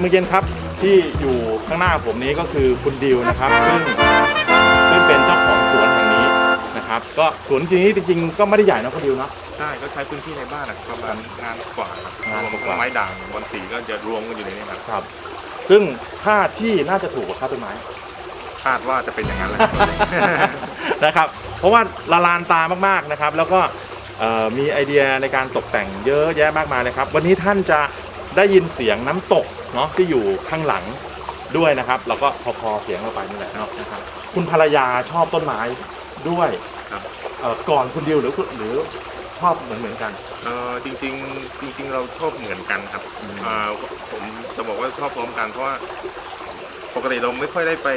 ปดโมงเย็นครับที่อยู่ข้างหน้าผมนี้ก็คือคุณดิวนะครับ ซึ่งซึ่งเป็นเจ้าของสวนแห่งนี้นะครับ ก็สวนจริงๆจริงๆก็ไม่ได้ใหญ่นะคุณดิวเนาะ ใช่ก็ใช้พื้นที่ในบ้านนะครับประมาณงานกว่าครับงานกว่า ไม้ด่างบอนสีก็จะรวมกันอยู่ในนี้ครับครับ ซึ่งค่าที่น่าจะถูกกว่าค่าต้นไม้ คาดว่าจะเป็นอย่างนั้นแหละนะครับ เพราะว่าละลานตามากๆนะครับ แล้วก็เอ่อมีไอเดียในการตกแต่งเยอะแยะมากมายเลยครับ วันนี้ท่านจะได้ยินเสียงน้ำตก เนาะที่อยู่ข้างหลังด้วยนะครับ เราก็พอคอเสียงเราไปนี่แหละเนาะนะครับคุณภรรยาชอบต้นไม้ด้วยครับเอ่อก่อนคุณดิวหรือคุณหรือชอบเหมือนเหมือนๆกัน เออจริงๆจริง ๆ เราชอบเหมือนกันครับอืม เอ่อผมจะบอกว่าชอบพร้อมกันเพราะว่า ปกติเราไม่ค่อยได้ไป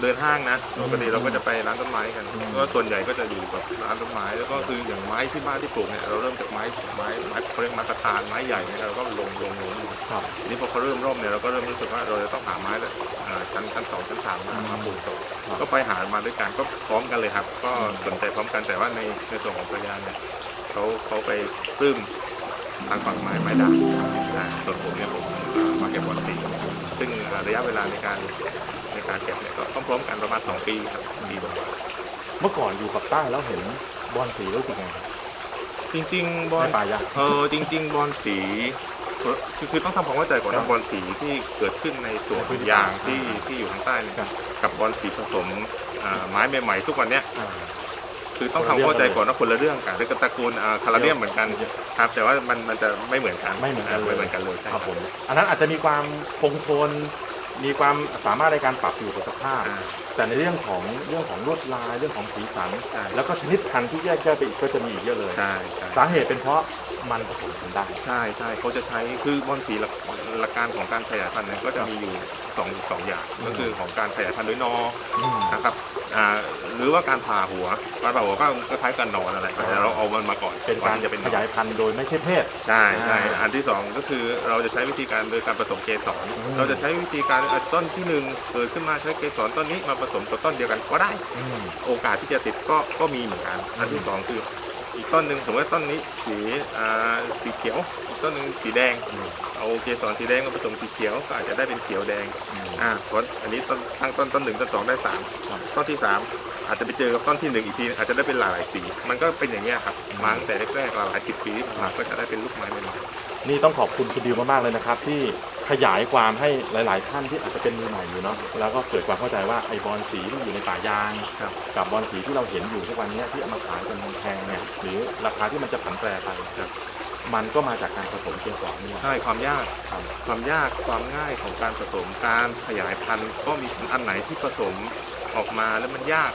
เดินห้างนะ ปกติเราก็จะไปร้านต้นไม้กัน ก็ส่วนใหญ่ก็จะอยู่กับร้านต้นไม้ แล้วก็คืออย่างไม้ที่บ้านที่ปลูกเนี่ยเราเริ่มจากไม้ไม้ไม้เขาเรียกไม้กระทานไม้ใหญ่เนี่ยเราก็ลงลงลงลงครับทีนี้พอเขาเริ่มร่มเนี่ยเราก็เริ่มรู้สึกว่าเราจะต้องหาไม้แบบเอ่อชั้นชั้นสองชั้นสามมามาปลูกต่อครับก็ไปหามาด้วยกันก็พร้อมกันเลยครับ ก็สนใจพร้อมกันแต่ว่าในในส่วนของภรรยาเนี่ยเขาเขาไปปลื้ม ทางฝั่งไม้ไม้ด่างนะส่วนผมเนี่ยผมเอ่อมาเก็บบอลสีซึ่งระยะเวลาในการในการเก็บเนี่ยก็พร้อมๆกันประมาณสองปีครับปีกว่าเมื่อก่อนอยู่กับใต้แล้วเห็นบอลสีรู้สึกไงครับจริง ๆ บอลในป่ายางเออจริง ๆ บอลสีคือคือต้องทำความเข้าใจก่อนครับว่าบอลสีที่เกิดขึ้นในสวนในพื้นที่ยางที่ที่อยู่ทางใต้เนี่ยครับกับบอลสีผสมอ่าไม้ใหม่ๆทุกวันเนี้ยอ่า คือต้องทำเข้าใจก่อนว่าคนละเรื่องกันเป็นตระกูลอ่าคาราเดียมเหมือนกันครับแต่ว่ามันมันจะไม่เหมือนกันไม่เหมือนกันเลยไม่เหมือนกันเลยใช่ครับผมอันนั้นอาจจะมีความคงทนมีความสามารถในการปรับอยู่กับสภาพอ่าแต่ในเรื่องของเรื่องของลวดลายเรื่องของสีสันใช่แล้วก็ชนิดพันธุ์ที่แยกแยะไปอีกก็จะมีอีกเยอะเลยใช่ใช่สาเหตุเป็นเพราะมันผสมกันได้ใช่ใช่เขาจะใช้คือบอลสีหลักหลักการของการขยายพันธุ์เนี่ยก็จะมีอยู่สองสองอย่างอืมก็คือของการขยายพันธุ์ด้วยนออืมนะครับ อ่าหรือว่าการผ่าหัวการผ่าหัวก็ก็คล้ายกันนอนอะไรแต่เราเอามันมาก่อนเป็นการก่อจะเป็นหนขอนยายพันธุ์โดยไม่ใช่เพศใช่ใช่อ่าอันที่สองก็คือเราจะใช้วิธีการโดยการผสมเกสรอืมเราจะใช้วิธีการอะต้นที่หนึ่งเกิดขึ้นมาใช้เกสรต้นนี้มาผสมกับต้นเดียวกันก็ได้อืมโอกาสที่จะติดก็ก็มีเหมือนกันอันที่สองคืออีกต้นหนึ่งสมมติว่าต้นนี้สีอ่าสีเขียวอีกต้นหนึ่งสีแดงอืมเอาเกสรสีแดงมาผสมสีเขียวก็อาจจะได้เป็นเขียวแดง อืมอ่าเพราะอันนี้ต้นตั้งต้นต้นหนึ่งต้นสองได้สามครับต้นที่สามอาจจะไปเจอกับต้นที่หนึ่งอีกทีอาจจะได้เป็นหลายๆสี มันก็เป็นอย่างนี้ยครับมาตั้งแต่แรกๆหลายๆสิบปีที่ผ่านมาก็จะได้เป็นลูกไม้ใหม่ๆนี่ต้องขอบคุณคุณดิวมากๆเลยนะครับ ที่ขยายความให้หลาย ๆ ท่านที่อาจจะเป็นมือใหม่อยู่เนาะแล้วก็เกิดความเข้าใจว่าไอ้บอลสีที่อยู่ในป่ายาง ครับ กับบอลสีที่เราเห็นอยู่ทุกวันเนี้ยที่เอามาขายกันแพงๆเนี่ยหรือราคาที่มันจะผันแปรไปครับ มันก็มาจากการผสมเกสรนี่แหละ ใช่ความยากครับความยากความง่ายของการผสมการขยายพันธุ์ก็มีอันไหนที่ผสมออกมาแล้วมันยาก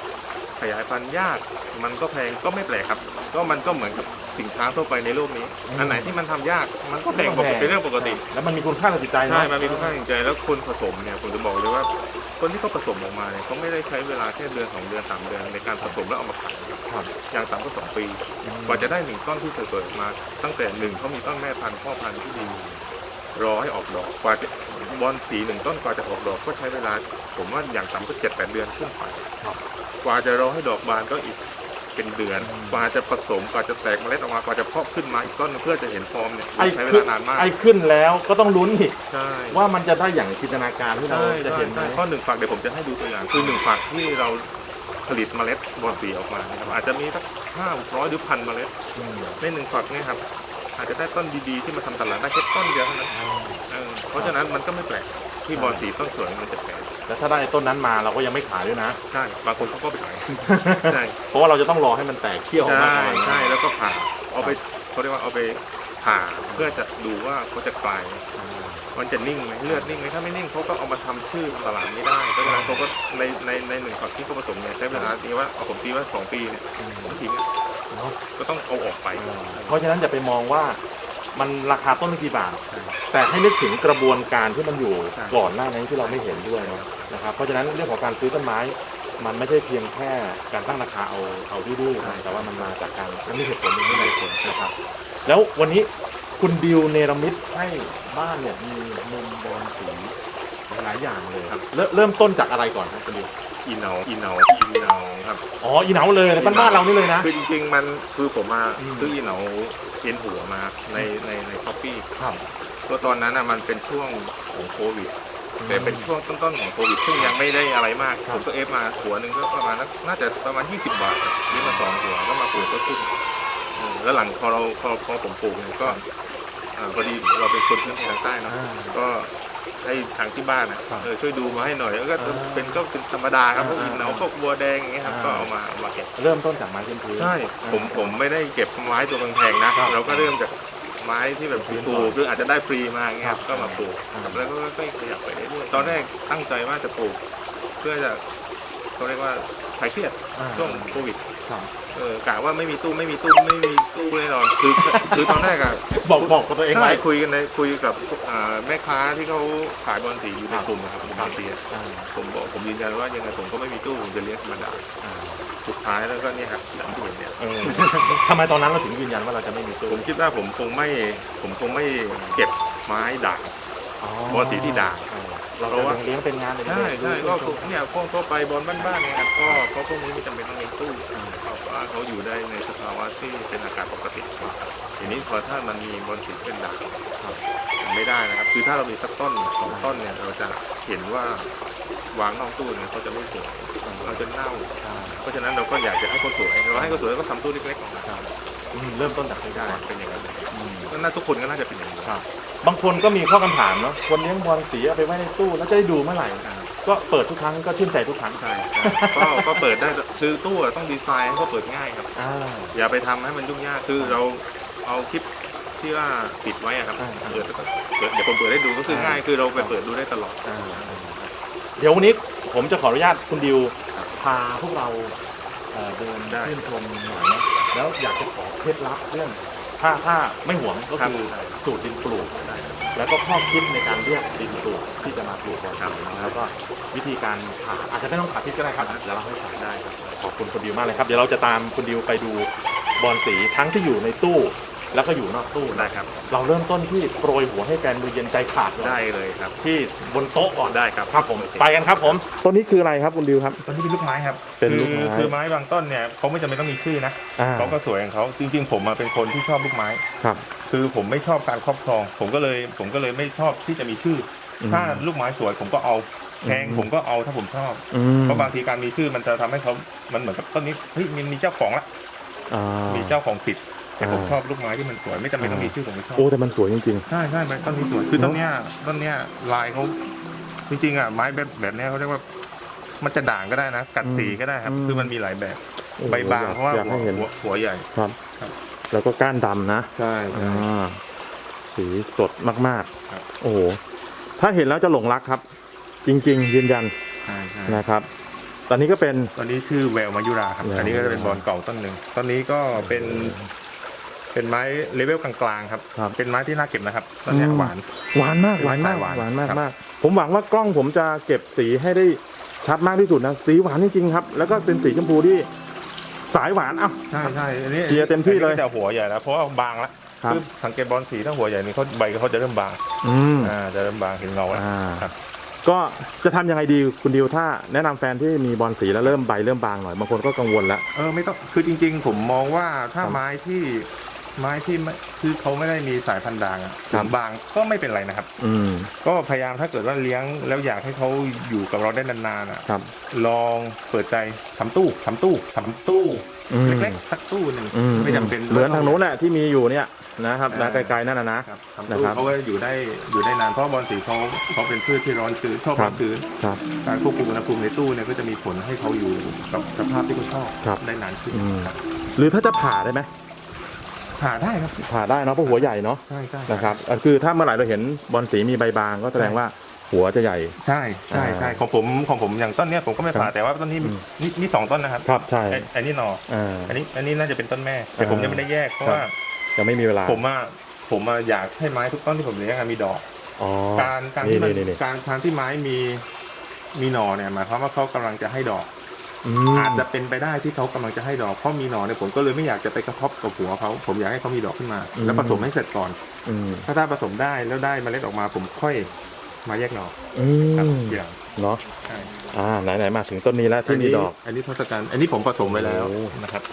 ขยายพันธุ์ยาก มันก็แพงก็ไม่แปลกครับ ก็มันก็เหมือนกับสินค้าทั่วไปในโลกนี้อันไหนที่มันทำยาก มันก็แพงปกติเป็นเรื่องปกติ แล้วมันมีคุณค่าทางจิตใจใช่เนาะมันมีคุณค่าทางใจแล้วคนผสมเนี่ยผมจะบอกเลยว่า คนที่เขาผสมออกมาเนี่ยเขาไม่ได้ใช้เวลาแค่เดือนสองเดือนสามเดือนในการผสมแล้วเอามาขายครับอย่างต่ำก็สองปี กว่าจะได้หนึ่งต้นที่เกิดมา ตั้งแต่หนึ่งเขามีต้นแม่พันธุ์พ่อพันธุ์ที่ดีรอให้ออกดอกกว่าจะบอลสีหนึ่งต้นกว่าจะออกดอกก็ใช้เวลา ผมว่าอย่างต่ำก็เจ็ดแปดเดือนขึ้นไปครับกว่าจะรอให้ดอกบานก็อีก เป็นเดือนกว่าจะผสมกว่าจะแตกเมล็ดออกมากว่าจะเพาะขึ้นมาอีกต้นหนึ่งเพื่อจะเห็นฟอร์มเนี่ยไอ้ใช้เวขึ้นลานานมากไอ้ขึ้นแล้วก็ต้องลุ้นอีกใช่ว่ามันจะได้อย่างจินตนาการที่เราใช่จะใช่เห็นไหมใช่ข้อหนึ่งฝักเดี๋ยวผมจะให้ดูตัวอย่างคือหนึ่งฝักที่เราผลิตเมล็ดบอลสีออกมานะครับอาจจะมีสักห้าร้อยหรือพันเมล็ดอืมในหนึ่งฝักเนี่ยครับอาจจะได้ต้นดีๆที่มาทำตลาดได้แค่ต้นเดียวเท่านั้นเออเพราะฉะนั้นมันก็ไม่แปลกที่บอลสีต้นสวยมันจะแพง แต่ถ้าได้ต้นนั้นมาเราก็ยังไม่ขายด้วยนะ ใช่บางคนเขาก็ไปขาย ใช่ เพราะว่าเราจะต้องรอให้มันแตกเขี้ยวออกมาใช่ก่อนใช่แล้วก็ผ่าเอาไปเขาเรียกว่าเอาไปผ่าเพื่อจะดูว่าเขาจะคลายมันจะนิ่งไหมเลือดนิ่งไหมถ้าไม่นิ่งเขาก็เอามาทำชื่อตลาดไม่ได้เพราะฉะนั้นเขาก็ในในในหนึ่งฝักที่เขาผสมเนี่ยใช้เวลาตีว่าเอาผมตีว่าสองปีเนี่ยอืมก็ทิ้งเนาะก็ต้องเอาออกไป เพราะฉะนั้นอย่าไปมองว่า มันราคาต้นไม่กี่บาทใช่แต่ให้นึกถึงกระบวนการที่มันอยู่ใช่ก่อนหน้านี้ที่เราไม่เห็นด้วยเนาะนะครับ เพราะฉะนั้นเรื่องของการซื้อต้นไม้ มันไม่ใช่เพียงแค่การตั้งราคาเอาเอาดื้อๆนะแต่ว่ามันมาจากการมันมีเหตุผลมีเหตุผลนะครับ แล้ววันนี้คุณดิวเนรมิตให้บ้านเนี่ยมีมุมบอลสีหลายๆอย่างเลยครับเริ่มเริ่มต้นจากอะไรก่อนครับคุณดิว อีเหนาอีเหนาอีเหนาครับอ๋ออีเหนาเลยบ้านบ้านๆเรานี่เลยนะ คือจริงๆมันคือผมมาอืม ซื้ออีเหนาเอ็นหัวมาในในในช้อปปี้ครับ ตัวตอนนั้นอะมันเป็นช่วงของโควิด แต่เป็นช่วงต้นๆของโควิดซึ่งยังไม่ได้อะไรมากครับผมก็เอฟมาหัวหนึ่งก็ประมาณนักน่าจะประมาณ 20 บาทอะนี่มาสองหัวก็มาปลูกก็ขึ้นเออแล้วหลังพอเราพอพอผมปลูกเนี่ยก็เอ่อพอดีเราเป็นคนพื้นที่ทางใต้เนอะอ่า ก็ ให้ทางที่บ้านนะครับเออช่วยดูมาให้หน่อยแล้วก็อ่าเป็นก็เป็นธรรมดาครับพวกอ่าอินเนาพวกบัวแดงอย่างเงี้ยครับอ่าก็เอามาเอามาเก็บเริ่มต้นจากไม้พื้นพื้นใช่ผมผมไม่ได้เก็บไม้ตัวแพงๆนะครับเราก็เริ่มจากไม้ที่แบบพื้นปลูกคืออาจจะได้ฟรีมาอย่างเงี้ยครับครับก็มาปลูกอ่าแล้วก็ค่อยๆขยับไปเรื่อยๆตอนแรกตั้งใจว่าจะปลูก เพื่อจะเขาเรียกว่าคลายเครียดอ่าช่วงโควิดครับ เออกะว่าไม่มีตู้ไม่มีตู้ไม่มีตู้แน่นอนคือคือตอนแรกอะบอกบอกกับตัวเองใช่ไว้คุยกันในคุยกับอ่าแม่ค้าที่เขาขายบอลสีอยู่ในครับกลุ่มนะครับบอลสีอะอ่าผมบอกผมยืนยันว่ายังไงผมก็ไม่มีตู้ผมจะเลี้ยงธรรมดาอ่าสุดท้ายแล้วก็เนี่ยครับอย่างที่เห็นเนี่ย เออทำไมตอนนั้นเราถึงยืนยันว่าเราจะไม่มีตู้ผมคิดว่าผมคงไม่ผมคงไม่เก็บไม้ด่างอ๋อบอลสีที่ด่าง เออเราจะเลี้ยงเป็นงานเลยใช่ใช่ก็เนี่ยพวกทั่วไปบอลบ้านๆเนี่ยครับก็เพราะพวกนี้ไม่จำเป็นต้องเลี้ยงตู้เพราะว่า เขาอยู่ได้ในสภาวะที่เป็นอากาศปกติทีนี้พอถ้ามันมีบอลสีเป็นด่างมันไม่ได้นะครับ คือถ้าเรามีสักต้นสองต้นเนี่ยเราจะเห็นว่าวางนอกตู้เนี่ยเขาจะไม่สวยเราจะเน่าใช่เพราะฉะนั้นเราก็อยากจะให้เขาสวย เราให้เขาสวยเราก็ทำตู้เล็กๆออกมาใช่อืมเริ่มต้นจากนี้ได้เป็นอย่างนั้นเลยอืมก็น่าทุกคนก็น่าจะเป็นอย่างนี้ครับบางคนก็มีข้อคำถามเนาะคนเลี้ยงบอลสีเอาไปไว้ในตู้แล้วจะได้ดูเมื่อไหร่ ก็เปิดทุกครั้งก็ชื่นใจทุกครั้งใช่ใช่ก็ก็เปิดได้คือตู้อะต้องดีไซน์ให้เขาเปิดง่ายครับ อ่า อย่าไปทำให้มันยุ่งยากคือเราเอาคลิปที่ว่าปิดไว้อะครับอ่าเปิดแล้วก็เปิดเดี๋ยวผมเปิดให้ดูก็คือง่ายคือเราไปเปิดดูได้ตลอด อ่าเดี๋ยววันนี้ผมจะขออนุญาตคุณดิวพาพวกเราเอ่อเดินได้ชื่นชมหน่อยนะแล้วอยากจะขอเคล็ดลับเรื่องถ้าถ้าไม่ห่วงก็ครับคือสูตรดินปลูก แล้วก็ข้อคิดในการเลือกดินปลูกที่จะมาปลูกบอลครับสีแล้วก็วิธีการผ่าอาจจะไม่ต้องผ่าพิษก็ได้ครับเดี๋ยวเราให้ผ่าได้ครับขอบคุณคุณดิวมากเลยครับเดี๋ยวเราจะตามคุณดิวไปดูบอลสีทั้งที่อยู่ในตู้ แล้วก็อยู่นอกตู้ได้นะครับครับ เราเริ่มต้นที่โปรยหัวให้แฟนมือเย็นใจขาดก่อนได้เลยครับ ที่บนโต๊ะก่อนได้ครับครับผมไปกันครับผมต้นนี้คืออะไรครับคุณดิวครับ ตอนนี้เป็นลูกไม้ครับเป็นลูกไม้ คือคือไม้บางต้นเนี่ยเขาไม่จำเป็นต้องมีชื่อนะอ่าเขาก็สวยของเขาจริง ๆ ผมมาเป็นคนที่ชอบลูกไม้ ครับ คือผมไม่ชอบการครอบครอง ผมก็เลยผมก็เลยไม่ชอบที่จะมีชื่ออมถ้าลูกไม้สวยผมก็เอาแพงอืม ผมก็เอาถ้าผมชอบ อืมเพราะบางทีการมีชื่อมันจะทำให้เขามันเหมือนกับต้นนี้เฮ้ยมันมีเจ้าของละ อ่ามีเจ้าของสิทธิ์ แต่ผมอ่าชอบลูกไม้ที่มันสวยไม่จำเป็นต้องมีชื่อผมไม่ชอบโอ้แต่มันสวยจริงใช่ใช่ต้นนี้สวยคือต้นเนี้ยต้นเนี้ยลายเขาจริงๆอะไม้แบบแบบเนี้ยเขาเรียกว่า มันจะด่างก็ได้นะ กัดสีก็ได้ครับอืมคือมันมีหลายแบบๆโอ้ใบบางอยกเพราะว่าอยากหัวให้เห็นหัวหัวใหญ่ครับครับ แล้วก็ก้านดำนะใช่อ่าสีสดมากครับๆโอ้โหถ้าเห็นแล้วจะหลงรักครับ จริง ๆ ยืนยันใช่ใช่นะครับ ตอนนี้ก็เป็นตอนนี้ชื่อแววมายุราครับแววมายุราอันนี้ก็จะเป็นบอลเก่าต้นหนึ่งต้นนี้ก็เป็น เป็นไม้เลเวลกลางๆครับ ครับ เป็นไม้ที่น่าเก็บนะครับต้นเนี้ยอืมหวาน หวานมากหวานมากหวานหวานมากครับ มากผมหวังว่ากล้องผมจะเก็บสีให้ได้ชัดมากที่สุดนะสีหวานจริงๆครับ แล้วก็เป็นสีชมพูที่สายหวานเอ้า ใช่ใช่อันนี้เคลียร์เต็มที่เลยอันนี้ก็จะหัวใหญ่แล้วเพราะว่าบางแล้วครับคือสังเกตบอลสีถ้าหัวใหญ่นี่เขาใบเขาจะเริ่มบาง อืม อ่าจะเริ่มบางเห็นเงาแล้วอ่า ครับ ก็จะทำยังไงดีคุณดิวถ้าแนะนำแฟนที่มีบอลสีแล้วเริ่มใบเริ่มบางหน่อยบางคนก็กังวลแล้วเออไม่ต้องคือจริง ๆ ผมมองว่าถ้าครับไม้ที่ ไม้ที่ไม่คือเขาไม่ได้มีสายพันธุ์ด่างอะครับ บางก็ไม่เป็นไรนะครับ อืมก็พยายามถ้าเกิดว่าเลี้ยงแล้วอยากให้เขาอยู่กับเราได้นานๆอะครับ ลองเปิดใจทำตู้ทำตู้ทำตู้อืม เล็กๆสักตู้หนึ่งอืไม่จำเป็นเหมือนทางนู้นแหละที่มีอยู่เนี่ยนะครับนะไกลๆนั่นนะนะ ครับทำนะตู้ครับเขาก็อยู่ได้อยู่ได้นานเพราะบอลสีเขาเขาเป็นพืชที่ร้อนชื้นชอบครัร้อบนชื้น ครับ การควบคุมอุณหภูมิในตู้เนี่ยก็จะมีผลให้เขาอยู่กับสภาพที่เขาชอบครับได้นานขึ้นอืม ครับหรือถ้าจะผ่าได้ไหม ผ่าได้ครับผ่าได้เนาะเพราะหัวใหญ่เนาะใช่ใช่นะครับอะคือถ้าเมื่อไหร่เราเห็นบอลสีมีใบบางก็แสดงว่าหัวจะใหญ่ ใช่ใช่ใช่อ่าของผมของผมอย่างต้นเนี้ยผมก็ไม่ผ่าครับแต่ว่าต้นนี้อืมนี่นี่สองต้นนะครับครับใช่ ไอ้ไอ้นี่หนออ่า อันนี้อันนี้น่าจะเป็นต้นแม่ แต่ผมอ่ายัยังไม่ได้แยกเพราะครับว่า ยังไม่มีเวลาผมอะผมอะอยากให้ไม้ทุกต้นที่ผมเลี้ยงอะมีดอก อ๋อการการที่มันนี่นี่การการที่ไม้มีมีหน่อเนี่ยหมายความว่าเขากำลังจะให้ดอก อืมอาจจะเป็นไปได้ที่เขากำลังจะให้ดอกเพราะมีหน่อเนี่ยผมก็เลยไม่อยากจะไปกระทบกับหัวเขาผมอยากให้เขามีดอกขึ้นมา แล้วผสมให้เสร็จก่อนอืมถ้าถ้าผสมได้แล้วได้เมล็ดออกมาผมค่อยมาแยกหน่ออืครับมทีหลังเนาะใช่อ่าไหนไหนๆมาถึงต้นนี้แล้วที่มีดอก อันนี้ทศกัณฐ์อันนี้ผมผสมไว้แล้วโอ้นะครับ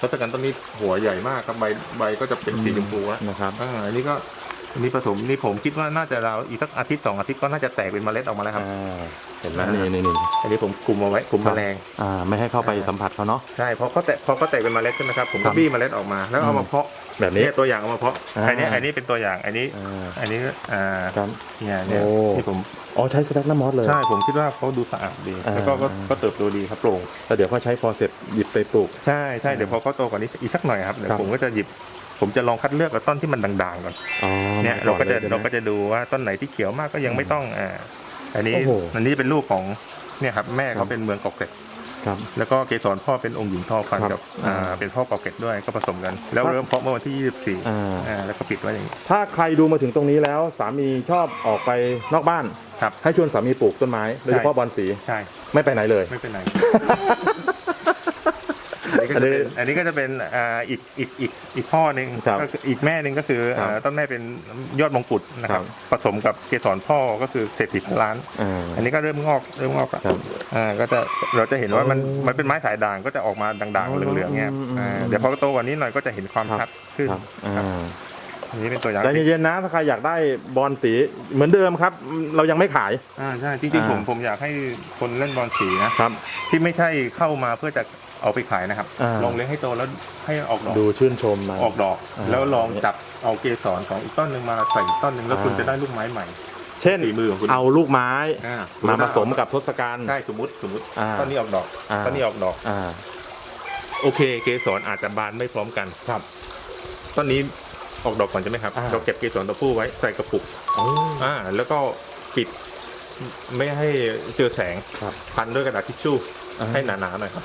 ทศกัณฐ์ต้นนี้หัวใหญ่มากครับใบใบก็จะเป็นสีชมพูแล้วนะครับอ่าอันนี้ก็ อันนี้ผสมนี่ผมคิดว่าน่าจะเราวอีกสักอาทิตย์สองอาทิตย์ก็น่าจะแตกเป็นเมล็ดออกมาแล้วครับ อ่าเห็นไหมอ่านี่นี่นี่นี่อันนี้ผมคุมเอาไว้คุมครัแมบลงอ่า ไม่ให้เข้าไปสัมผัสเขาเนาะ ใช่พอเขาแตกพอเขาแตกเป็นเมล็ดใช่ไหมครับผมครัก็บบี้เมล็ดออกมาแล้วเอามาเพาะแบบนี้เนี่ยตัวอย่างเอามาเพาะอ่า อันนี้อันนี้เป็นตัวอย่างอันนี้ อ่าอันนี้อ่าครับ เนี่ยเนี่ยโอ้ ที่ผมอ๋อใช้สแต็กน้ำมอสเลย ใช่ผมคิดว่าเขาดูสะอาดดี อ่า แล้วก็ก็ก็เติบโตดีครับโปร่งแต่เดี๋ยวพอใช้ฟอร์เสร็จหยิบไปปลูก ใช่ใช่เดี๋ยวพอเขาโตกว่านี้อีกสักหน่อยครับเดี๋ยครับวผมก็จะหยิบ ผมจะลองคัดเลือกเอาต้นที่มันด่างๆก่อนอ๋อเนี่ยมเราก็จะลยใช่ไหมเราก็จะดูว่าต้นไหนที่เขียวมากก็ยังไม่ต้องอ่าอันนี้โอ้โห อันนี้เป็นลูกของเนี่ยครับแม่ครัเขาบเป็นเมืองเกาะเกร็ดครับ แล้วก็เกสรพ่อเป็นองค์หญิงทอฟันครับกับอ่าอ่าเป็นพ่อเกาะเกร็ดด้วยก็ผสมกัน แล้วครับเริ่มเพาะเมื่อวันที่24อ่าอ่าแล้วก็ปิดไว้อย่างนี้ ถ้าใครดูมาถึงตรงนี้แล้วสามีชอบออกไปนอกบ้าน ครับให้ชวนสามีปลูกต้นไม้โดยเฉพาะบอลสี ใช่ไม่ไปไหนเลย ไม่เป็นไรอั นนี้ก็จะเป็นอันนี้ก็จะเป็นอ่าอีกอีกอีกอีกพ่อหนึ่งครับก็คืออีกแม่หนึ่งก็คือครับอ่าต้นแม่เป็นยอดมงกุฎนะครับครับผสมกับเกสรพ่อก็คือเศรษฐีพันล้าน อ่าอันนี้ก็เริ่มงอกเริ่มงอกแล้วครับอ่าก็จะเราจะเห็นว่ามันโอ้มันเป็นไม้สายด่างก็จะออกมาด่างๆเหลืองๆเงี้ยอืมอืมอ่าเดี๋ยวพอโตกว่านี้หน่อยก็จะเห็นความครับ ชัดขึ้นครับอ่าอันนี้เป็นตัวอย่างใจเย็นๆนะถ้าใครอยากได้บอลสีเหมือนเดิมครับ เรายังไม่ขาย อ่าใช่จริงๆผมอ่า ผมอยากให้คนเล่นบอลสีนะ ครับ ที่ไม่ใช่เข้ามาเพื่อจะ เอาไปขายนะครับ อ่า ลองเลี้ยงให้โตแล้วให้ออกดอก ดูชื่นชมมาออกดอก อ่า แล้วลองจับเอาเกสรของอีกต้นหนึ่งมาใส่อีกต้นหนึ่งแล้วอ่าคุณจะได้ลูกไม้ใหม่ เช่นฝีมือของคุณ เอาลูกไม้อ่ามาผสมกับทศกัณฐ์ ใช่สมมติสมมติอ่าต้นนี้ออกดอกอ่า ต้นนี้ออกดอก อ่า โอเค เกสรอาจจะบานไม่พร้อมกันครับ ต้นนี้ออกดอกก่อนใช่ไหมครับอ่า เราเก็บเกสรตัวผู้ไว้ใส่กระปุกโอ้อ่าแล้วก็ปิดไม่ให้เจอแสงครับ พันด้วยกระดาษทิชชู่อ่า ให้หนาๆหน่อยครับ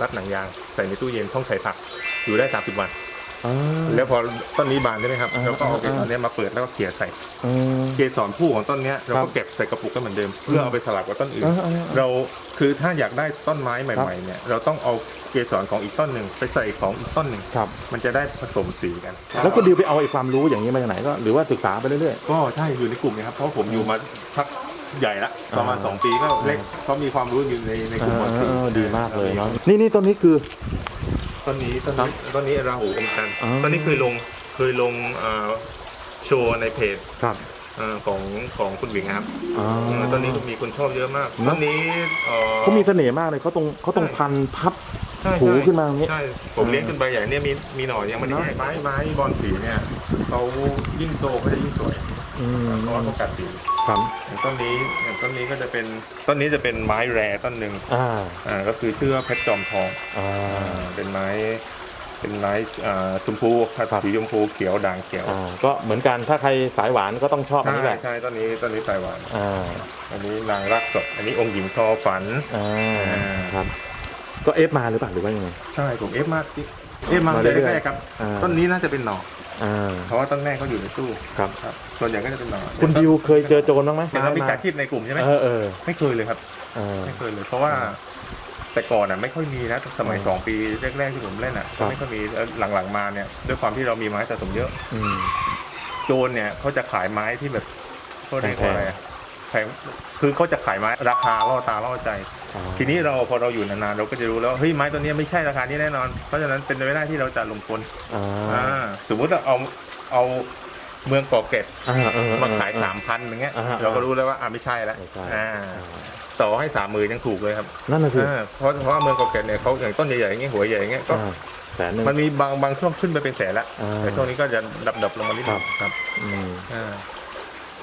รัดหนังยางใส่ในตู้เย็นห้องใส่ผัก อยู่ได้ 30 วันอ่าแล้วพอต้นนี้บานใช่ไหมครับอ่าแล้วก็เอาเกสรอ่า เนี้ยมาเปิดแล้วก็เขี่ยใส่ อืม เกสรผู้ของต้นเนี้ยเราครัก็บเก็บใส่กระปุกก็เหมือนเดิม เพื่อเอาไปสลับกับต้นอื่น อ่าอ่าอ่าเราคือถ้าอยากได้ต้นไม้ใหครัม่บๆเนี่ยเราต้องเอาเกสรของอีกต้นหนึ่งไปใส่ของอีกต้นหนึ่งครับ มันจะได้ผสมสีกัน แล้วก็ดิวไปเอาไอ้ความรู้อย่างนี้มาจากไหนก็หรือว่าศึกษาไปเรื่อย ก็ใช่อยู่ในกลุ่มนะครับเพราะผมอยู่มาพัก ใหญ่ละประมาณอ่าสองปีก็เล็กเขามีความรู้อยู่ในในๆกลุ่มบอลสีเออดีมากเลยเนาะนี่นี่ต้นนี้คือต้นนี้ต้นนี้ต้นนี้ราหูอมจันทร์อ๋อต้นนี้เคยลงเคยลงเอ่อโชว์ในเพจครับเอ่อของของคุณหวิงครับอ๋อเออต้นนี้มีคนชอบเยอะมากเนอะต้นนี้เอ่อเขามีเสน่ห์มากเลยเขาตรงเขาตรงพันพับใช่หูใช่ขึ้นมาตรงนี้ใช่ผมเลี้ยงขึ้นไปใหญ่เนี่ยมีมีหน่อยยังไม่ได้เนอะใหญ่ไม้ไม้บอลสีเนี่ยเขายิ่งโตเขาจะยิ่งสวย อืมเพราะว่าเขากัดสีครับอย่างต้นนี้อย่างต้นนี้ก็จะเป็นต้นนี้จะเป็นไม้แรต้นหนึ่งอ่าอ่าก็คือชื่อว่าเพชรจอมทองอ่าอ่าเป็นไม้เป็นไม้อ่าชมพูครับครับสีชมพูเขียวด่างเขียวอ่าก็เหมือนกันถ้าใครสายหวานก็ต้องชอบอันใช่นี้แหละใช่ต้นนี้ต้นนี้สายหวาน อ่าอันนี้นางรักสด อันนี้องค์หญิงทอฝัน อ่าอ่า ครับ ก็เอฟมาหรือเปล่าหรือว่ายังไง ใช่ผมเอฟมากเอฟมามาเลเรื่อยๆยๆครับ อ่าต้นนี้น่าจะเป็นหน่อ อ่า เพราะว่าต้นแม่เขาอยู่ในตู้ครับครับส่วนใหญ่ก็จะเป็นหน่อคุณดิวเคยเจอโจรบ้างไหมเป็นนักวิชาชีพในกลุ่มใช่ไหมเออเออไม่เคยเลยครับ เออ ไม่เคยเลยเพราะว่าแต่ก่อนอะไม่ค่อยมีนะสมัยอืมสองปีแรกๆที่ผมเล่นอะครับไม่ค่อยมีแล้วหลังๆมาเนี่ยด้วยความที่เรามีไม้สะสมเยอะ อืม โจรเนี่ยเขาจะขายไม้ที่แบบเขาเรียกว่าแพงๆอะไรอะ แพงคือเขาจะขายไม้ราคาล่อตาล่อใจอ๋อทีนี้เราพอเราอยู่นานๆเราก็จะรู้แล้วเฮ้ยไม้ตัวเนี้ยไม่ใช่ราคานี้แน่นอน เพราะฉะนั้นเป็นไปไม่ได้ที่เราจะลงทุนอ่าอ่าสมมุติเราเอาเอาเมืองเกาะเกร็ดอ่าเออเออมาขายเออสามพันอย่างเงี้ยอ่าเราก็รู้แล้วว่าอ่าไม่ใช่แล้วไม่ใช่อ่าอ่าต่อให้สามหมื่นยังถูกเลยครับนั่นน่ะสิอ่าเพราะเพราะว่าเมืองเกาะเกร็ดเนี่ยเขาอย่างต้นใหญ่ๆอย่างเงี้ยหัวใหญ่อย่างเงี้ยก็อ่าแสนหนึ่งมันมีบางบางช่วงขึ้นไปเป็นแสนละอ่าแต่ช่วงนี้ก็จะดับดับๆลงมานิดนึงครับอืมอ่าเพ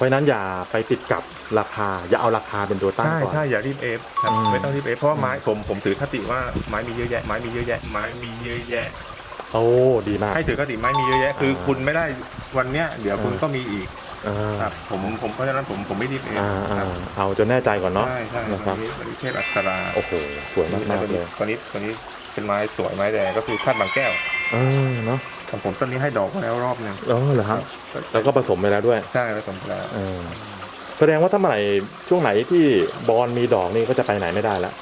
ราะฉะนั้นอย่าไปติดกับราคา อย่าเอาราคาเป็นตัวตั้งใช่ก่อน ใช่อย่ารีบเอฟครับอืม ไม่ต้องรีบเอฟเพราะว่าไม้ผมผมถือคติว่าไม้มีเยอะแยะไม้มีเยอะแยะไม้มีเยอะแยะ โอ้ดีมาก ให้ถือคติไม้มีเยอะแยะคืออ่าคุณไม่ได้วันเนี้ยเดี๋ยวคุณอ่า ก็มีอีกอ่าครับผมผมเพราะฉะนั้นผมผมไม่รีบเอฟอ่าอ่าครับเอาจนแน่ใจก่อนเนาะ ใช่ใช่นะคตัรัวบนี้ตัวนี้เทพอัศราโอ้โหสวยมากมากๆเลยตัวนี้ตัวนี้เป็นไม้สวยไม้แดงก็คือคาดบางแก้ว เออเนาะของผมต้นนี้ให้ดอกมาแล้วรอบหนึ่งเออเหรอครับแล้วก็ผสมไปแล้วด้วยใช่ผสมไปแล้วเออแสดงว่าถ้าเมื่อไหร่ช่วงไหนที่บอลมีดอกนี่ก็จะไปไหนไม่ได้แล้ว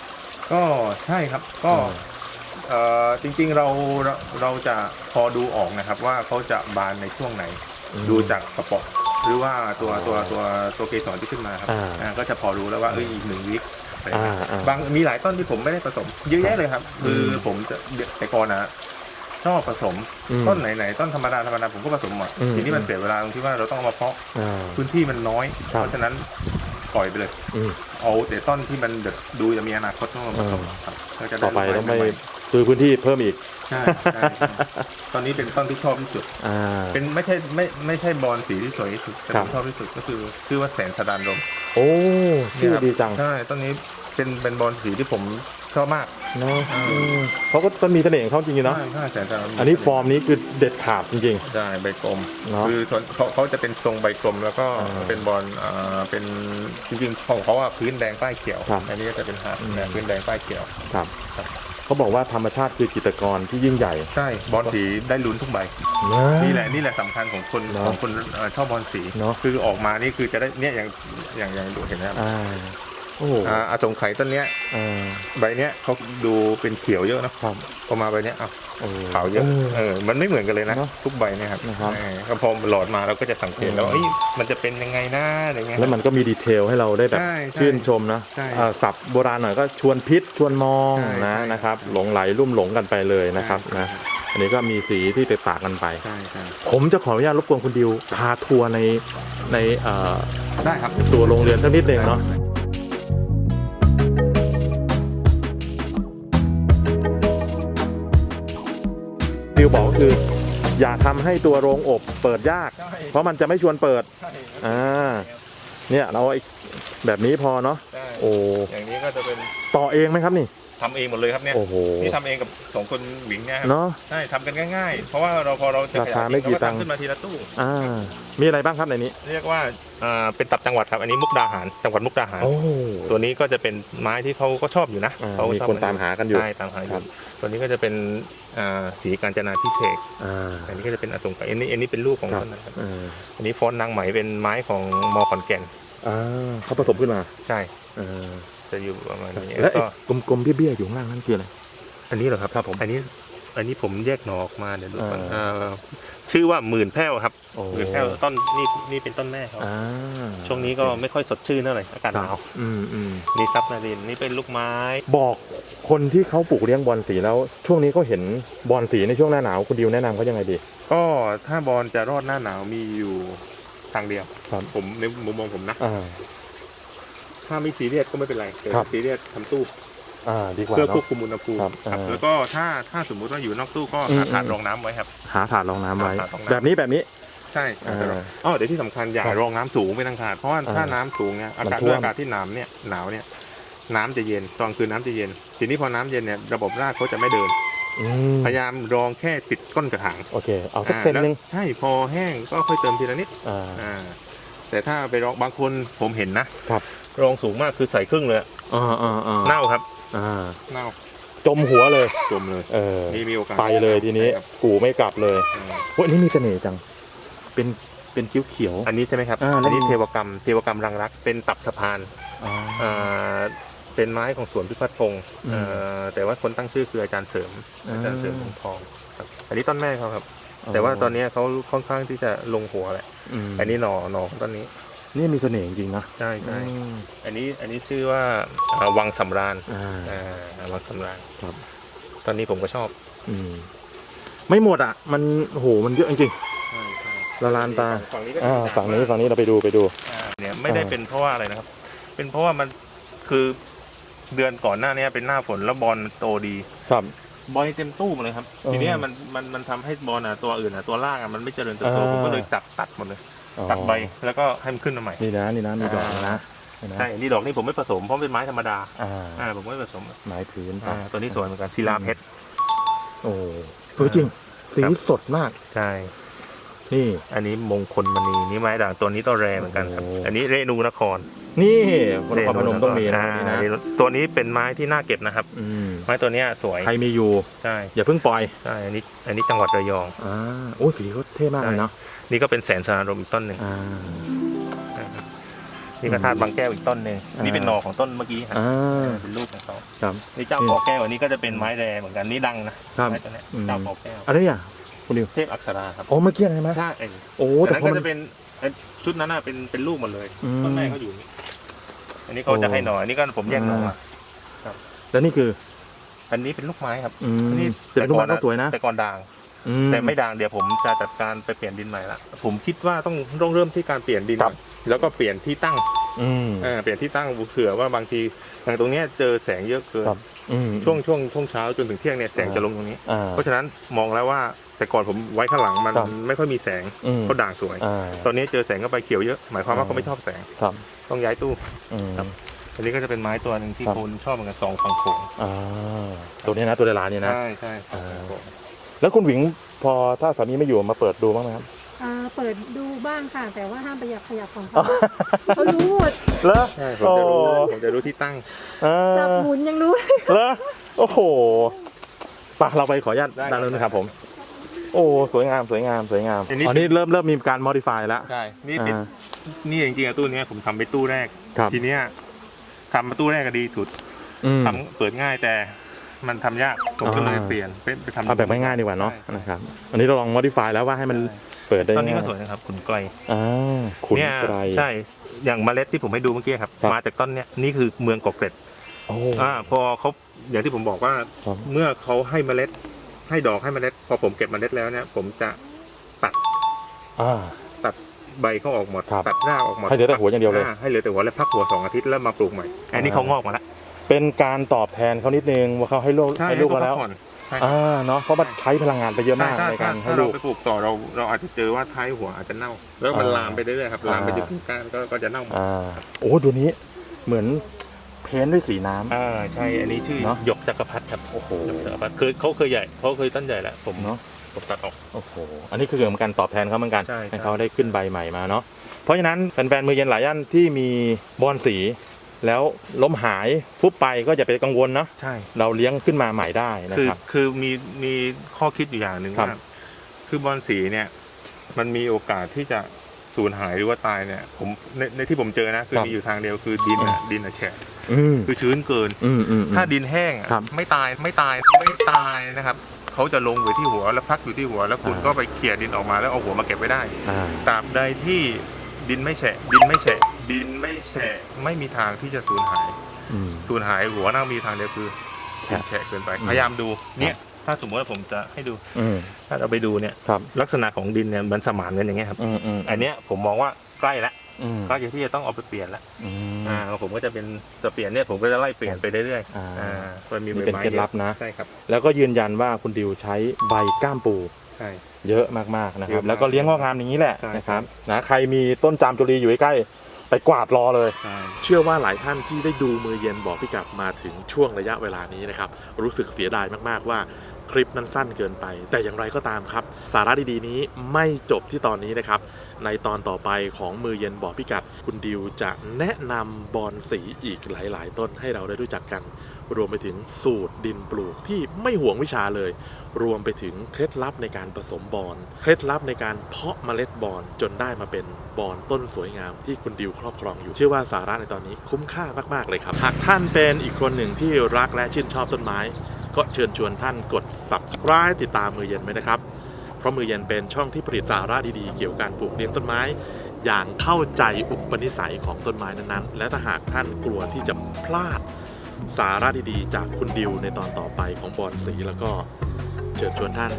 ก็ใช่ครับก็อืมเอ่อจริงๆเราเราเราจะพอดูออกนะครับ ว่าเขาจะบานในช่วงไหน ดูจากกระป๋องหรือว่าตัวอ๋อตัวตัวตัวเกสรที่ขึ้นมาครับอ่าอ่าก็จะพอรู้แล้วว่าเอ้ยอีกหนึ่งวิคอะไรอ่าเงี้ยอ่าบางมีหลายต้นที่ผมไม่ได้ผสมเยอะแยะเลยครับ คือผมจะแต่ก่อนนะ ชอบผสมอืมต้นไหนๆต้นธรรมดาธรรมดาผมก็ผสมหมดอืมทีนี้มันเสียเวลาตรงที่ว่าเราต้องเอามาเพาะอ่า พื้นที่มันน้อย ครับ เพราะฉะนั้นปล่อยไปเลย อืม เอาแต่ต้นที่มันแบบดูจะมีอนาคตต้องมาผสมอืมครับก็จะด้ต่อไปต้องไปใหม่ซื้อพื้นที่เพิ่มอีกๆใช่ใช่ใช่ตอนนี้เป็นต้นที่ชอบที่สุด อ่า เป็นไม่ใช่ไม่ไม่ใช่บอลสีที่สวยที่สุดแต่ครัผบ มชอบที่สุดก็คือชื่อว่าแสงสะดานลมโอ้ชื่อเนี่ยครับดีจัง ใช่ต้นนี้เป็นเป็นบอลสีที่ผม ชอบมาก เนาะอืมอืมเขาก็ต้นมีเสน่ห์ของเขาจริงๆเนาะ ใช่ใช่แสงสะดานลมอันนี้ฟอร์มนี้คือเด็ดขาดจริง ใช่ใบกลม เนอะคือส่วนเขาเขาจะเป็นทรงใบกลมแล้วก็อ่าเป็นบอลอ่าเป็นจริงๆของเขาอะพื้นแดงป้ายเขียว ครับ อันนี้ก็จะเป็นหาดอืมแดงพื้นแดงป้ายเขียวๆครับ เขาบอกว่าธรรมชาติคือกิจกรที่ยิ่งใหญ่ใช่บอลสีได้ลุ้นทุกใบนี่แหละนี่แหละสำคัญของคนเนอะของคนเอ่อชอบบอลสีเนอะ คือออกมานี่คือจะได้เนี่ยอย่างอย่างอย่างดูเห็นไหมครับอ่า โอ้โหอ่าอาสงไข่ต้นเนี้ยอ่า ใบเนี้ยเขาดูเป็นเขียวเยอะนะครับ พอมาใบเนี้ยอ้าวโอ้ ขาวเยอะเออมันไม่เหมือนกันเลยนะเนอะทุกใบเนี่ยครับนะครับ เออก็พอหลอดมาเราก็จะสังเกตแล้วว่าอืมเอ้ยมันจะเป็นยังไงนะอะไรเงี้ย แล้วมันก็มีดีเทลให้เราได้แบบใช่ใช่ชื่นชมนะใช่อ่าศัพท์โบราณหน่อยก็ชวนพิษชวนมองใช่นะใช่ นะครับ หลงไหลลุ่มหลงกันไปเลยนะครับใช่นะอันนี้ก็มีสีที่แตกต่างกันไป ใช่ใช่ผมจะขออนุญาตรบกวนคุณดิวพาทัวร์ในในเอ่อได้ครับ ตัวโรงเรียนสักนิดหนึ่งเนาะ ดิวบอกก็คือ อย่าทำให้ตัวโรงอบเปิดยาก ใช่ เพราะมันจะไม่ชวนเปิด ใช่อ่า เนี่ยเราไอ้แบบนี้พอเนาะใช่โอ้อย่างนี้ก็จะเป็นต่อเองไหมครับนี่ ทำเองหมดเลยครับเนี่ย โอ้โหนี่ทำเองกับสองคนหวิงเนี่ยครับเนาะ ใช่ทำกันง่ายๆ เพราะว่าเราพอเราจะราคาไม่กี่ตังค์ เราทำขึ้นมาทีละตู้ อ่า มีอะไรบ้างครับในนี้ เรียกว่าอ่าเป็นตับจังหวัดครับ อันนี้มุกดาหาร จังหวัดมุกดาหาร โอ้ ตัวนี้ก็จะเป็นไม้ที่เขาก็ชอบอยู่นะอ่าเขามีชอบคนตามหากันอยู่ใช่ตามหาอครัยู่บ ตัวนี้ก็จะเป็น อ่าสีกาญจนาพิเศษกอ่าอันนี้ก็จะเป็นอสงไขยอันนี้อันนี้เป็นลูกของครับต้นนะครับอ่าอันนี้ฟอนต์นางไหมเป็นไม้ของมอขอนแก่นอ่าเขาผสมขึ้นมาใช่ อ่าจะอยู่ประมาณนี้แล้แล้ววไอ้ก็กลมๆเบี้ยๆอยู่ข้างล่างนั่นคืออะไร อันนี้เหรอครับครับผมอันนี้อันนี้ผมแยกหน่อออกมาเดี๋ยวดูก่อนอ่า อ่าชื่อว่าหมื่นแพ้วครับโอ้หมื่นแพ้วต้นนี่นี่เป็นต้นแม่เขาอ่าช่วงนี้ก็ไม่ค่อยสดชื่นเท่าไหร่อากาศหนาวอืมอืมนี่ซับนารินนี่เป็นลูกไม้ บอก คนที่เขาปลูกเลี้ยงบอลสีแล้ว ช่วงนี้เขาเห็นบอลสีในช่วงหน้าหนาวคุณดิวแนะนำเขายังไงดี ก็ถ้าบอลจะรอดหน้าหนาวมีอยู่ทางเดียวครับ ผมในมุมมองผมนะ อ่า ถ้าไม่ซีเรียสก็ไม่เป็นไรแต่ครับ ซีเรียสทำตู้ อ่า ดีกว่าเพื่อควบเนาะ คุมอุณหภูมิครับครับอ่าแล้วก็ถ้าถ้าสมมุติว่าอยู่นอกตู้ก็อืมหาถาดอืม รองน้ำไว้ครับ หาถาดรองน้ำไว้ หาถาดรองน้ำ แบบนี้แบบนี้ ใช่อ่าอ๋อเดี๋ยวที่สำคัญอย่าครับรองน้ำสูงไปทางถาดเพราะว่าอ่าถ้าน้ำสูงเนี่ยอามันกาศท่วมด้วยอากาศที่หนาวเนี่ยหนาวเนี่ย น้ำจะเย็นตอนคืนน้ำจะเย็น ทีนี้พอน้ำเย็นเนี่ยระบบรากเขาจะไม่เดินอืมพยายามรองแค่ติดก้นกระถางโอเคเอาสักเซนหนึ่งอ่าแล้วใช่พอแห้งก็ค่อยเติมทีละนิดอ่าอ่าแต่ถ้าไปรองบางคนผมเห็นนะครับรองสูงมากคือใส่ครึ่งเลยอ่าอ่าอ่าเน่าครับอ่าเน่าจมหัวเลยจมเลยเออนี่มีโอกาสไปเลยทีนี้ใช่ครับกูไม่กลับเลยอืมโอ้ยอันนี้มีเสน่ห์จัง เป็นเป็นคิ้วเขียว อันนี้ใช่ไหมครับอ่าแล้วอันนี้เทวกรรมเทวกรรมรังรักเป็นตับสะพานอ่าอ่า เป็นไม้ของสวนพิพัฒน์พงศ์อืมเอ่อแต่ว่าคนตั้งชื่อคืออาจารย์เสริมอ่าอาจารย์เสริมทองทองครับอันนี้ต้นแม่เขาครับ แต่ว่าตอนนี้เขาค่อนข้างที่จะลงหัวแหละมอันนี้หน่อหน่อของต้นนี้ นี่มีเสน่ห์จริงๆนะใช่ใช่อืมอันนี้อันนี้ชื่อว่าอ่าวังสำราญอ่าอ่าวังสำราญครับ ตอนนี้ผมก็ชอบอืมไม่หมดอะ มันโอ้โหมันเยอะจริงใช่ใช่ละลานตาฝั่งนี้ก็ๆอ่าฝั่งนี้ฝั่งนี้เราไปดูไปดูอ่าเนี่ยไม่ได้อ่าเป็นเพราะว่าอะไรนะครับ เป็นเพราะว่ามันคือ เดือนก่อนหน้านี้เป็นหน้าฝนแล้วบอลมันโตดี ครับ บอลเต็มตู้หมดเลยครับอ๋อทีเนี้ยมันมันมันทำให้บอลอะตัวอื่นอะตัวล่างอะมันไม่เจริญเติบโตอ่า ผมก็เลยจับตัดหมดเลยอ๋อตัดใบแล้วก็ให้มันขึ้นมาใหม่ นี่นะนี่นะมีดอกอ่านะเห็นไหมใช่นี่ดอกนี่ผมไม่ผสมเพราะเป็นไม้ธรรมดาอ่าอ่าผมไม่ผสมไม้พื้นคอ่ารับตัวนี้สวยเหมือนกันศิลาเพชร โอ้สวยจริง สีครับ สดมาก ใช่ นี่ อันนี้มงคลมณีนี่ไม้ด่างตัวนี้ตัวแรเหมือนกันครับ โอ้ อันนี้เรนูนคร นี่นครพนมต้องมีนะานี่นะ ตัวนี้เป็นไม้ที่น่าเก็บนะครับ อืมไม้ตัวเนี้ยสวยใครมีอยู่ ใช่อย่าเพิ่งปล่อยใช่อันนี้อันนี้จังหวัดระยอง อ่าโอ้สีเขาเท่มากเลยเนาะนี่ก็เป็นแสนสารรมอีกต้นหนึ่งอ่านะครับนี่ก็ธาตุบางแก้วอีกต้นหนึ่งอ่านี่นี่เป็นหน่อของต้นเมื่อกี้ฮะอ่าเป็นลูกของเขาครับนี่เจ้าปอแก้วอันนี้ก็จะเป็นไม้แรเหมือนกันนี่ดังนะครับไม้ตัวเนี้ยอืมเจ้าปอแก้วอะไรอะคุณดิวเทพอักษราครับโอ้เมื่อกี้อะไรไหมใช่เองโอ้แต่แต่นั้นพอก็มันจะเป็นไอ้ชุดนั้นน่ะเป็นเป็นลูกหมดเลยอืม ต้นแม่เขาอยู่นี่อันนี้เขาจะให้หน่ออันนี้ก็ผมแยกหน่อมาแล้วนี่คืออันนี้เป็นลูกไม้ครับ อืมอันนี้แต่ลูกไม้ก็สวยนะแต่ก่อนด่าง อื แต่ไม่ด่างเดี๋ยวผมจะจัดการไปเปลี่ยนดินใหม่ละผมคิดว่าต้องต้องเริ่มที่การเปลี่ยนดินครับก่อนแล้วก็เปลี่ยนที่ตั้งอืม เออเปลี่ยนที่ตั้งเผื่อว่าบางทีอย่างตรงเนี้ยเจอแสงเยอะเกินครับ อืมช่วงช่วงช่วงเช้าจนถึงเที่ยงเนี่ยแสงจะลงตรงนี้ อ่า เพราะฉะนั้นมองแล้วว่า แต่ก่อนผมไว้ข้างหลังมันครับไม่ค่อยมีแสงอืม เขาด่างสวย อ่า ตอนนี้เจอแสงเข้าไปเขียวเยอะ หมายความว่าเขาไม่ชอบแสง ครับต้องย้ายตู้ อืม ครับ อันนี้ก็จะเป็นไม้ตัวหนึ่งที่ครับ คนชอบเหมือนกันสองฝั่งโขงอ่าตัวนี้นะตัวในร้านนี้นะ ใช่ใช่อ่าแล้วคุณหวิงพอถ้าสามีไม่อยู่มาเปิดดูบ้างไหมครับ อ่าเปิดดูบ้างค่ะ แต่ว่าห้ามประหยัดขยับของเขาเขารู้หมดเหรอใช่ผมจะรู้ผมจะรู้ที่ตั้งอ่าจับหมุนยังรู้ เหรอโอ้โหไปะเราไปขออนุญาตได้ด้านนู้นนะครับผม โอ้สวยงามสวยงามสวยงามอันนี้อันนี้เริ่มเริ่มมีการ modify แล้ว ใช่ นี่เป็นอ่านี่จริงๆอะตู้เนี้ยผมทำไปตู้แรก ครับ ทีเนี้ยทำมาตู้แรกก็ดีสุดอืม ทำเปิดง่ายแต่มันทำยาก ผมก็เลยอ่า เปลี่ยนเป็นไปทำ เอาแบบง่ายๆดีกว่าเนาะใช่ นะครับอันนี้เราลอง modify แล้วว่าให้มันใช่เปิดได้ตอนนี้ก็ง่ายสวยนะครับขุนไกลอ่าขุนเนี่ยไกร ใช่ อย่างเมล็ดที่ผมให้ดูเมื่อกี้ครับ ครับ มาจากต้นเนี้ยนี่คือเมืองเกาะเกร็ดโอ้ อ่าพอเขาอย่างที่ผมบอกว่า ครับ เมื่อเขาให้เมล็ด ให้ดอกให้เมล็ด พอผมเก็บเมล็ดแล้วเนี่ยผมจะตัดอ่า ตัดใบเขาออกหมดครับตัดรากออกหมดให้เหลือแต่หัวอย่างเดียวเลย ให้เหลือแต่หัวแล้วพักหัวสองอาทิตย์แล้วมาปลูกใหม่อันนี้เขางอกมาแล้วเป็นการตอบแทนเขานิดนึงว่าเขาให้ลูกใช่ให้ลูกมาแล้วให้เขพัผ่อนใช่อ่าเนาะเพราะมันใช้พลังงานไปเยอะมากถ้ในการให้ถ้าลูเรากไปปลูกต่อเราเราอาจจะเจอว่าท้ายหัวอาจจะเน่า แล้วมันอ่าลามไปเรื่อยๆครับลามไปจนถึงก้านก็ก็จะเน่าหมด อ่าโอ้ตัวนี้เหมือน เพ้นท์ด้วยสีน้ำ อ่าใช่ อันนี้ชื่อเนอะหยกจักรพรรดิครับโอ้โหหยกจักรพรรดิเคยเขาเคยใหญ่เขาเคยต้นใหญ่แล้วผมเนาะผมตัดออก โอ้โห อันนี้คือเหมือนการตอบแทนเขาเหมือนกันใช่ใช่เขาได้ขึ้นใบใหม่มาเนาะ เพราะฉะนั้นแฟนๆมือเย็นหลายย่านที่มีบอลสี แล้วล้มหายฟุบไปก็อย่าไปกังวลเนาะ ใช่ เราเลี้ยงขึ้นมาใหม่ได้นะคือครับ คือมีมีข้อคิดอยู่อย่างหนึ่งครับ ว่าคือบอลสีเนี่ย มันมีโอกาสที่จะ สูญหายหรือว่าตายเนี่ย ผมในในที่ผมเจอนะ คือมีอยู่ทางเดียวคือดินอะดินอะแฉะอืมคือชื้นเกินอืมอืมอืม ถ้าดินแห้งอะครับไม่ตายไม่ตายไม่ตายนะครับเขาจะลงอยู่ที่หัวแล้วพักอยู่ที่หัว แล้วคุณอ่า ก็ไปเขี่ยดินออกมาแล้วเอาหัวมาเก็บไว้ได้ อ่า ตราบใดที่ดินไม่แฉะ ดินไม่แฉะ ดินไม่แฉะไม่มีทางที่จะสูญหาย อืม สูญหายหัวหน้ามีทางเดียวคือดินแฉะเกินไปอืมพยายามดูเนี่ย ถ้าสมมติว่าผมจะให้ดู อืม ถ้าเราไปดูเนี่ย ครับ ลักษณะของดินเนี่ยมันสมานกันอย่างเงี้ยครับ อืมอืมอันเนี้ยผมมองว่าใกล้แล้วอืมใกล้ที่จะต้องเอาไปเปลี่ยนแล้วอืม อ่าแล้วผมก็จะเป็นจะเปลี่ยนเนี่ยผมก็จะไล่เปลี่ยนไปเรื่อยอ่าๆอ่ามันมีนี่เป็นใบไม้เคล็ดลับนะ ใช่ครับแล้วก็ยืนยันว่าคุณดิวใช้ใบก้ามปู ใช่ เยอะมากๆนะคเยรับ อะมากแล้วก็เลี้ยงงอกงามอย่างนี้แหละใช่ นะครับนะใครมีต้นจามจุรีอยู่ใกล้ๆไปกวาดรอเลย ใช่ เชื่อว่าหลายท่านที่ได้ดูมือเย็นบอกพี่กัดมาถึงช่วงระยะเวลานี้นะครับ รู้สึกเสียดายมากๆว่า คลิปนั้นสั้นเกินไป แต่อย่างไรก็ตามครับ สาระดีๆนี้ไม่จบที่ตอนนี้นะครับ ในตอนต่อไปของมือเย็นบอกพี่กัด คุณดิวจะแนะนำบอนสีอีกหลาย ๆ ต้นให้เราได้รู้จักกัน รวมไปถึงสูตรดินปลูกที่ไม่ห่วงวิชาเลย รวมไปถึงเคล็ดลับในการผสมบอนเคล็ดลับในการเพาะเมล็ดบอนจนได้มาเป็นบอนต้นสวยงามที่คุณดิวครอบครองอยู่เชื่อว่าสาระในตอนนี้คุ้มค่ามากๆเลยครับหากท่านเป็นอีกคนหนึ่งที่รักและชื่นชอบต้นไม้ ก็เชิญชวนท่านกด subscribe ติดตามมือเย็นไว้นะครับ เพราะมือเย็นเป็นช่องที่ผลิตสาระดีๆ เกี่ยวกับการปลูกเลี้ยงต้นไม้ อย่างเข้าใจอุปนิสัยของต้นไม้นั้นๆ และถ้าหากท่านกลัวที่จะพลาดสาระดีๆ จากคุณดิวในตอนต่อไปของบอลสีแล้วก็เชิญชวนท่าน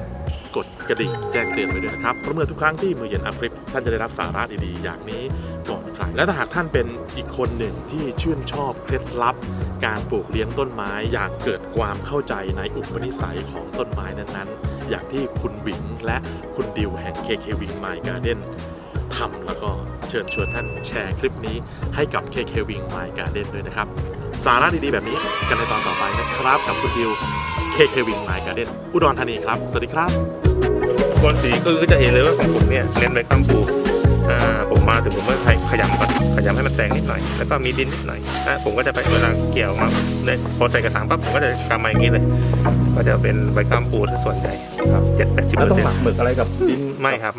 กดกระดิ่งแจ้งเตือนไปด้วยนะครับเพราะเมื่อทุกครั้งที่มือเย็นอัพคลิปท่านจะได้รับสาระดีๆ อย่างนี้ก่อน และถ้าหากท่านเป็นอีกคนหนึ่งที่ชื่นชอบเคล็ดลับ การปลูกเลี้ยงต้นไม้อยางเกิดความเข้าใจในอุปนิสัยของต้นไม้นั้นๆ อย่างที่คุณหวิงและคุณดิวแห่ง KK Wing My Garden ทำแล้วก็เชิญชวนท่านแชร์คลิปนี้ให้กับ KK Wing My Garden ด้วยนะครับ สาระดีๆ แบบนี้กันในตอนต่อไปนะครับ กับคุณดิว KK Wing My Garden อุดรธานีครับ สวัสดีครับบอลสีก็จะเห็นเลยว่าของผมเนี่ยเน้นไปข้ามปู อ่าผมมาถึงผมก็ขยำก่อนขยำให้มันแตงนิดหน่อยแล้วก็มีดินนิดหน่อยอ่าผมก็จะไปเวลาเกี่ยวมาเนี่ยพอใส่กระถางปั๊บผมก็จะกำมาอย่างนี้เลย ก็จะเป็นใบข้ามปูซะส่วนใหญ่ครับเจ็ดแปดสิบแล้วเปอร์ต้องเซ็นต์หมักหมึกอะไรกับดินไม่ครับไม่